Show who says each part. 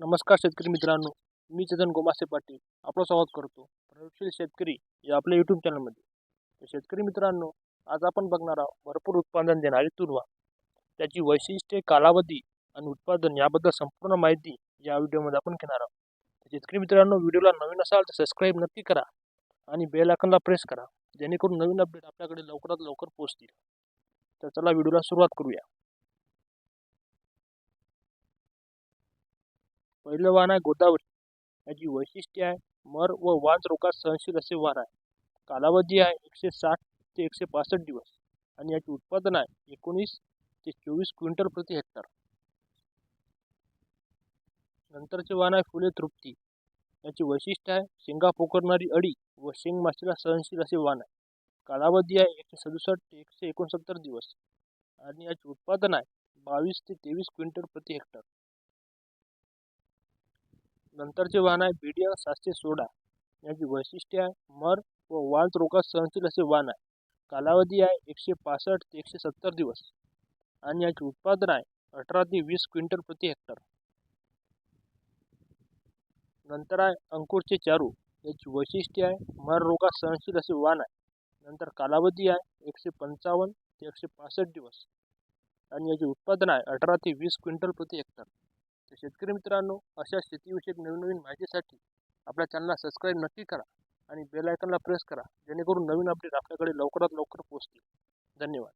Speaker 1: नमस्कार शेतकरी मित्रांनो मी चेतन गोमासे पाटील आपलं स्वागत करतो. प्रयोगशील शेतकरी या आपल्या यूट्यूब चॅनलमध्ये शेतकरी मित्रांनो आज आपण बघणार आहोत भरपूर उत्पादन देणारी तुरवा. त्याची वैशिष्ट्ये कालावधी आणि उत्पादन याबद्दल संपूर्ण माहिती या व्हिडिओमध्ये आपण घेणार आहोत. शेतकरी मित्रांनो व्हिडिओला नवीन असाल तर सबस्क्राईब नक्की करा आणि बेल आयकनला प्रेस करा जेणेकरून नवीन अपडेट आपल्याकडे लवकरात लवकर पोहोचतील. तर चला व्हिडिओला सुरुवात करूया. पहिलं वाहन आहे गोदावरी. याची वैशिष्ट्ये आहे मर व वांज रोगात सहनशील असे वाहन आहे. कालावधी आहे एकशे साठ ते एकशे पासष्ट दिवस आणि याचे उत्पादन आहे एकोणीस ते चोवीस क्विंटल प्रति हेक्टर. नंतरचे वाहन आहे फुले तृप्ती. याची वैशिष्ट्य आहे शेंगा पोखरणारी अडी व शेंग माशीला सहनशील असे वाहन आहे. कालावधी आहे एकशे सदुसष्ट ते एकशे एकोणसत्तर दिवस आणि याचे उत्पादन आहे बावीस ते तेवीस क्विंटल प्रति हेक्टर. नंतरचे वाहन आहे बी डी सातशे सोळा. याची वैशिष्ट्ये आहे मर व वांज रोगात सहनशील असे वाहन आहे. कालावधी आहे एकशे पासष्ट ते एकशे सत्तर दिवस. आणि याचे उत्पादन आहे अठरा ते वीस क्विंटल प्रति हेक्टर. नंतर आहे अंकुरचे चारू. याची वैशिष्ट्य आहे मर रोगात सहनशील असे वाहन आहे. नंतर कालावधी आहे एकशे पंचावन्न ते एकशे पासष्ट दिवस. आणि याचे उत्पादन आहे अठरा ते वीस क्विंटल प्रति हेक्टर. तर शेतकरी मित्रांनो अशा शेतीविषयक नवीन नवीन माहितीसाठी आपल्या चॅनलला सबस्क्राईब नक्की करा आणि बेल प्रेस करा जेणेकरून नवीन अपडेट आपल्याकडे लवकरात लवकर पोहोचतील. धन्यवाद.